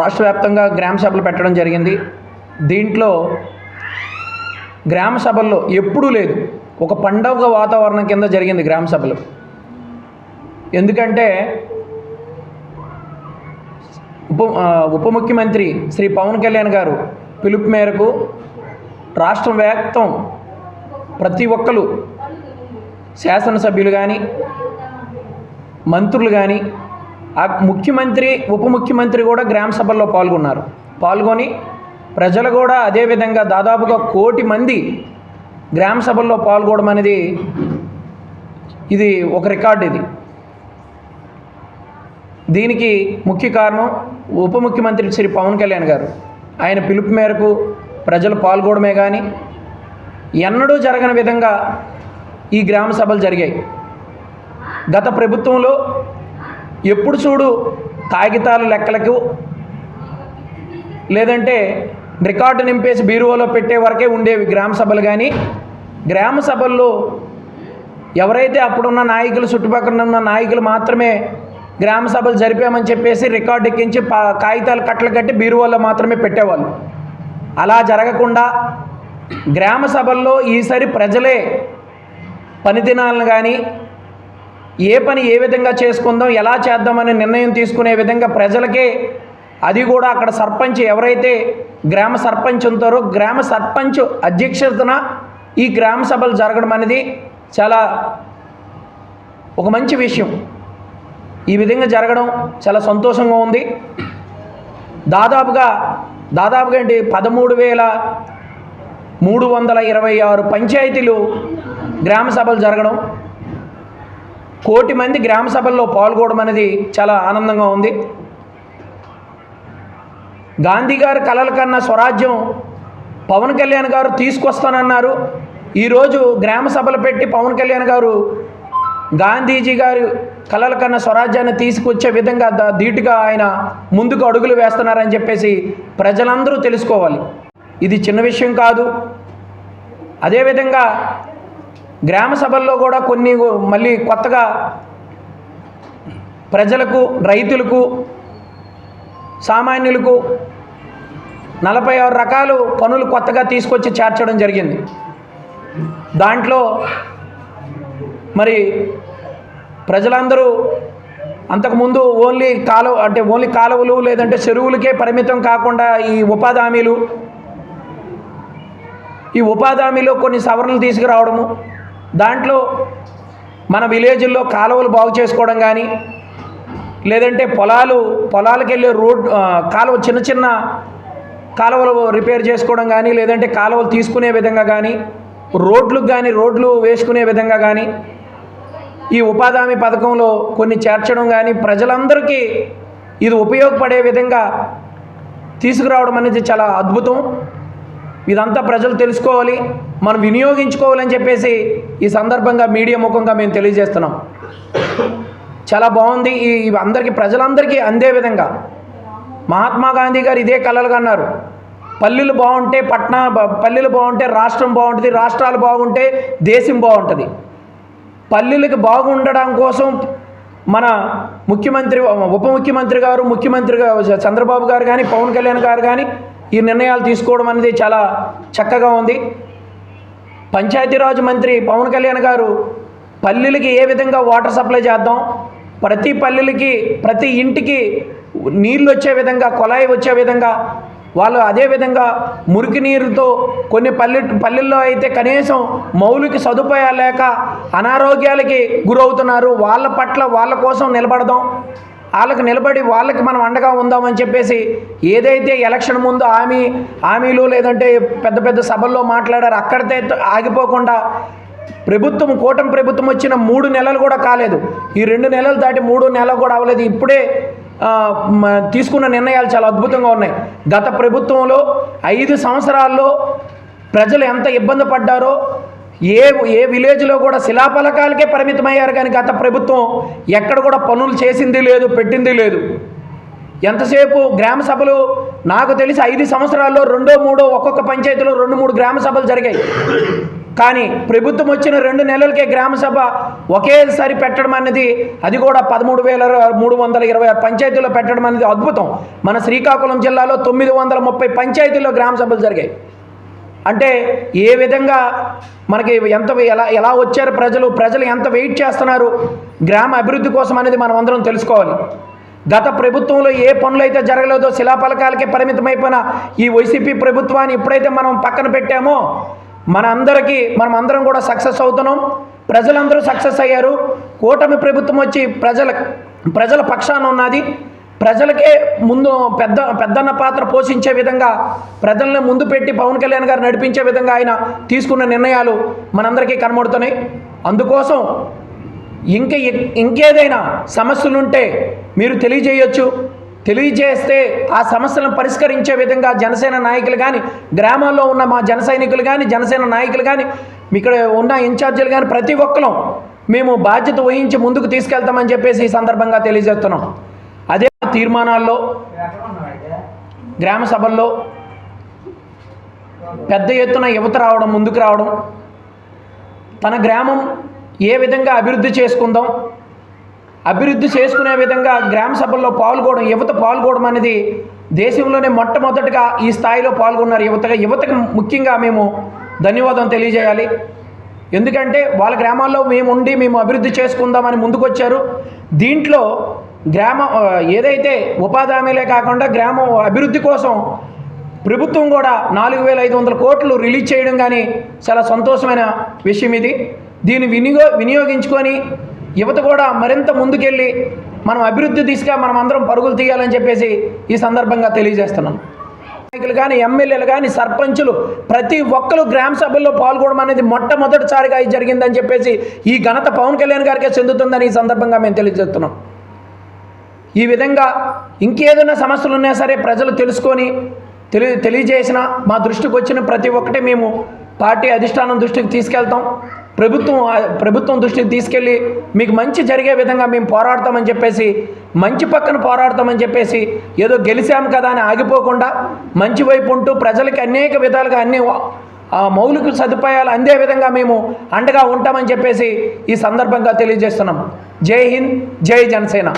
రాష్ట్ర వ్యాప్తంగా గ్రామ సభలు పెట్టడం జరిగింది. దీంట్లో గ్రామ సభల్లో ఎప్పుడూ లేదు. ఒక పండగ వాతావరణం కింద జరిగింది గ్రామ సభలు. ఎందుకంటే ఉప ఉప ముఖ్యమంత్రి శ్రీ పవన్ కళ్యాణ్ గారు పిలుపు మేరకు రాష్ట్రం వ్యాప్తం ప్రతి ఒక్కరు శాసనసభ్యులు కానీ మంత్రులు కానీ ఆ ముఖ్యమంత్రి ఉప ముఖ్యమంత్రి కూడా గ్రామ సభల్లో పాల్గొన్నారు. పాల్గొని ప్రజలు కూడా అదేవిధంగా దాదాపుగా కోటి మంది గ్రామ సభల్లో పాల్గొనడం అనేది ఇది ఒక రికార్డు ఇది. దీనికి ముఖ్య కారణం ఉప ముఖ్యమంత్రి శ్రీ పవన్ కళ్యాణ్ గారు. ఆయన పిలుపు మేరకు ప్రజలు పాల్గొనడమే కానీ ఎన్నడూ జరగని విధంగా ఈ గ్రామ సభలు జరిగాయి. గత ప్రభుత్వంలో ఎప్పుడు చూడు కాగితాలు లెక్కలకు లేదంటే రికార్డు నింపేసి బీరువాలో పెట్టే వరకే ఉండేవి గ్రామ సభలు కానీ గ్రామ సభల్లో ఎవరైతే అప్పుడున్న నాయకులు చుట్టుపక్కల ఉన్న నాయకులు మాత్రమే గ్రామ సభలు జరిపామని చెప్పేసి రికార్డు ఎక్కించి పా కాగితాలు కట్టలు కట్టి బీరువాలో మాత్రమే పెట్టేవాళ్ళు. అలా జరగకుండా గ్రామ సభల్లో ఈసారి ప్రజలే పనిదినాలను కానీ ఏ పని ఏ విధంగా చేసుకుందాం ఎలా చేద్దామనే నిర్ణయం తీసుకునే విధంగా ప్రజలకే అది కూడా అక్కడ సర్పంచ్ ఎవరైతే గ్రామ సర్పంచ్ ఉంటారో గ్రామ సర్పంచ్ అధ్యక్షతన ఈ గ్రామ సభలు జరగడం అనేది చాలా ఒక మంచి విషయం. ఈ విధంగా జరగడం చాలా సంతోషంగా ఉంది. దాదాపుగా దాదాపుగా ఏంటి పదమూడు వేల మూడు వందల ఇరవై ఆరు పంచాయతీలు గ్రామ సభలు జరగడం కోటి మంది గ్రామ సభల్లో పాల్గొనడం అనేది చాలా ఆనందంగా ఉంది. గాంధీ గారి కలల కన్నా స్వరాజ్యం పవన్ కళ్యాణ్ గారు తీసుకొస్తానన్నారు. ఈరోజు గ్రామ సభలు పెట్టి పవన్ కళ్యాణ్ గారు గాంధీజీ గారు కలల కన్నా స్వరాజ్యాన్ని తీసుకొచ్చే విధంగా ధీటుగా ఆయన ముందుకు అడుగులు వేస్తున్నారని చెప్పేసి ప్రజలందరూ తెలుసుకోవాలి. ఇది చిన్న విషయం కాదు. అదేవిధంగా గ్రామ సభల్లో కూడా కొన్ని మళ్ళీ కొత్తగా ప్రజలకు రైతులకు సామాన్యులకు నలభై ఆరు రకాలు పనులు కొత్తగా తీసుకొచ్చి చేర్చడం జరిగింది. దాంట్లో మరి ప్రజలందరూ అంతకుముందు ఓన్లీ కాలువ అంటే ఓన్లీ కాలువలు లేదంటే చెరువులకే పరిమితం కాకుండా ఈ ఉపాధి హామీలు ఈ ఉపాధి హామీలో కొన్ని సవరణలు తీసుకురావడము దాంట్లో మన విలేజ్ల్లో కాలువలు బాగు చేసుకోవడం కానీ లేదంటే పొలాలు పొలాలకు వెళ్ళే రోడ్ కాలువ చిన్న చిన్న కాలువలు రిపేర్ చేసుకోవడం కానీ లేదంటే కాలువలు తీసుకునే విధంగా కానీ రోడ్లకు కానీ రోడ్లు వేసుకునే విధంగా కానీ ఈ ఉపాధి హామీ పథకంలో కొన్ని చేర్చడం కానీ ప్రజలందరికీ ఇది ఉపయోగపడే విధంగా తీసుకురావడం అనేది చాలా అద్భుతం. ఇదంతా ప్రజలు తెలుసుకోవాలి మనం వినియోగించుకోవాలని చెప్పేసి ఈ సందర్భంగా మీడియా ముఖంగా మేము తెలియజేస్తున్నాం. చాలా బాగుంది. ఈ ఇవి అందరికీ ప్రజలందరికీ అందే విధంగా. మహాత్మా గాంధీ గారు ఇదే కలలుగా అన్నారు. పల్లెలు బాగుంటే పట్టణ పల్లెలు బాగుంటే రాష్ట్రం బాగుంటుంది రాష్ట్రాలు బాగుంటే దేశం బాగుంటుంది. పల్లెలకు బాగుండడం కోసం మన ముఖ్యమంత్రి ఉప ముఖ్యమంత్రి గారు ముఖ్యమంత్రి గారు చంద్రబాబు గారు కానీ పవన్ కళ్యాణ్ గారు కానీ ఈ నిర్ణయాలు తీసుకోవడం అనేది చాలా చక్కగా ఉంది. పంచాయతీరాజ్ మంత్రి పవన్ కళ్యాణ్ గారు పల్లెలకి ఏ విధంగా వాటర్ సప్లై చేద్దాం ప్రతి పల్లెలకి ప్రతి ఇంటికి నీళ్ళు వచ్చే విధంగా కొలాయి వచ్చే విధంగా వాళ్ళు అదే విధంగా మురికి నీరుతో కొన్ని పల్లె పల్లెల్లో అయితే కనీసం మౌలిక సదుపాయాలు లేక అనారోగ్యాలకి గురవుతున్నారు. వాళ్ళ పట్ల వాళ్ళ కోసం నిలబడదాం. వాళ్ళకి నిలబడి వాళ్ళకి మనం అండగా ఉందామని చెప్పేసి ఏదైతే ఎలక్షన్ ముందు హామీ హామీలు లేదంటే పెద్ద పెద్ద సభల్లో మాట్లాడారు అక్కడితే ఆగిపోకుండా ప్రభుత్వం కూటమి ప్రభుత్వం వచ్చిన మూడు నెలలు కూడా కాలేదు. ఈ రెండు నెలలు దాటి మూడు నెలలు కూడా అవ్వలేదు. ఇప్పుడే తీసుకున్న నిర్ణయాలు చాలా అద్భుతంగా ఉన్నాయి. గత ప్రభుత్వంలో ఐదు సంవత్సరాల్లో ప్రజలు ఎంత ఇబ్బంది పడ్డారో ఏ ఏ విలేజ్లో కూడా శిలాఫలకాలకే పరిమితమయ్యారు కానీ గత ప్రభుత్వం ఎక్కడ కూడా పనులు చేసింది లేదు పెట్టింది లేదు. ఎంతసేపు గ్రామ సభలు నాకు తెలిసి ఐదు సంవత్సరాల్లో రెండో మూడో ఒక్కొక్క పంచాయతీలో రెండు మూడు గ్రామ సభలు జరిగాయి. కానీ ప్రభుత్వం వచ్చిన రెండు నెలలకే గ్రామ సభ ఒకేసారి పెట్టడం అనేది అది కూడా పదమూడు వేల మూడు వందల ఇరవై ఆరు పంచాయతీల్లో పెట్టడం అనేది అద్భుతం. మన శ్రీకాకుళం జిల్లాలో తొమ్మిది వందల ముప్పై పంచాయతీల్లో గ్రామ సభలు జరిగాయి. అంటే ఏ విధంగా మనకి ఎంత ఎలా ఎలా వచ్చారు ప్రజలు ప్రజలు ఎంత వెయిట్ చేస్తున్నారు? గ్రామ అభివృద్ధి కోసం అనేది మనం అందరం తెలుసుకోవాలి. గత ప్రభుత్వంలో ఏ పనులు అయితే జరగలేదో శిలాఫలకాలకే పరిమితమైపోయిన ఈ వైసీపీ ప్రభుత్వాన్ని ఎప్పుడైతే మనం పక్కన పెట్టామో మన అందరికీ మనం అందరం కూడా సక్సెస్ అవుతున్నాం. ప్రజలందరూ సక్సెస్ అయ్యారు. కూటమి ప్రభుత్వం వచ్చి ప్రజల ప్రజల పక్షాన ఉన్నది. ప్రజలకే ముందు పెద్ద పెద్దన్న పాత్ర పోషించే విధంగా ప్రజల్ని ముందు పెట్టి పవన్ కళ్యాణ్ గారు నడిపించే విధంగా ఆయన తీసుకున్న నిర్ణయాలు మనందరికీ కనబడుతున్నాయి అందుకోసం ఇంక ఇంకేదైనా సమస్యలుంటే మీరు తెలియజేయొచ్చు. తెలియజేస్తే ఆ సమస్యలను పరిష్కరించే విధంగా జనసేన నాయకులు కానీ గ్రామాల్లో ఉన్న మా జన సైనికులు కానీ జనసేన నాయకులు కానీ ఇక్కడ ఉన్న ఇన్ఛార్జీలు కానీ ప్రతి ఒక్కరూ మేము బాధ్యత వహించి ముందుకు తీసుకెళ్తామని చెప్పేసి ఈ సందర్భంగా తెలియజేస్తున్నాం. అదే తీర్మానాల్లో గ్రామ సభల్లో పెద్ద ఎత్తున యువత రావడం ముందుకు రావడం తన గ్రామం ఏ విధంగా అభివృద్ధి చేసుకుందాం అభివృద్ధి చేసుకునే విధంగా గ్రామ సభల్లో పాల్గొనడం యువత పాల్గొనడం అనేది దేశంలోనే మొట్టమొదటిగా ఈ స్థాయిలో పాల్గొన్నారు యువతగా. యువతకు ముఖ్యంగా మేము ధన్యవాదం తెలియజేయాలి. ఎందుకంటే వాళ్ళ గ్రామాల్లో మేము ఉండి మేము అభివృద్ధి చేసుకుందామని ముందుకొచ్చారు. దీంట్లో గ్రామ ఏదైతే ఉపాధి హామీలే కాకుండా గ్రామం అభివృద్ధి కోసం ప్రభుత్వం కూడా నాలుగు వేల ఐదు వందల కోట్లు రిలీజ్ చేయడం కానీ చాలా సంతోషమైన విషయం ఇది. దీన్ని వినియో వినియోగించుకొని యువత కూడా మరింత ముందుకెళ్ళి మనం అభివృద్ధి దిశగా మనం అందరం పరుగులు తీయాలని చెప్పేసి ఈ సందర్భంగా తెలియజేస్తున్నాం. నాయకులు కానీ ఎమ్మెల్యేలు కానీ సర్పంచులు ప్రతి ఒక్కరు గ్రామ సభల్లో పాల్గొనడం అనేది మొట్టమొదటిసారిగా జరిగిందని చెప్పేసి ఈ ఘనత పవన్ కళ్యాణ్ గారికే చెందుతుందని ఈ సందర్భంగా మేము తెలియజేస్తున్నాం. ఈ విధంగా ఇంకేదైనా సమస్యలు ఉన్నా సరే ప్రజలు తెలుసుకొని తెలి తెలియజేసిన మా దృష్టికి వచ్చిన ప్రతి ఒక్కటి మేము పార్టీ అధిష్టానం దృష్టికి తీసుకెళ్తాం. ప్రభుత్వం ప్రభుత్వం దృష్టికి తీసుకెళ్ళి మీకు మంచి జరిగే విధంగా మేము పోరాడతామని చెప్పేసి మంచి పక్కన పోరాడతామని చెప్పేసి ఏదో గెలిచాం కదా అని ఆగిపోకుండా మంచి వైపు ఉంటూ ప్రజలకి అనేక విధాలుగా అన్ని మౌలిక సదుపాయాలు అందే విధంగా మేము అండగా ఉంటామని చెప్పేసి ఈ సందర్భంగా తెలియజేస్తున్నాం. జై హింద్ జై జనసేన.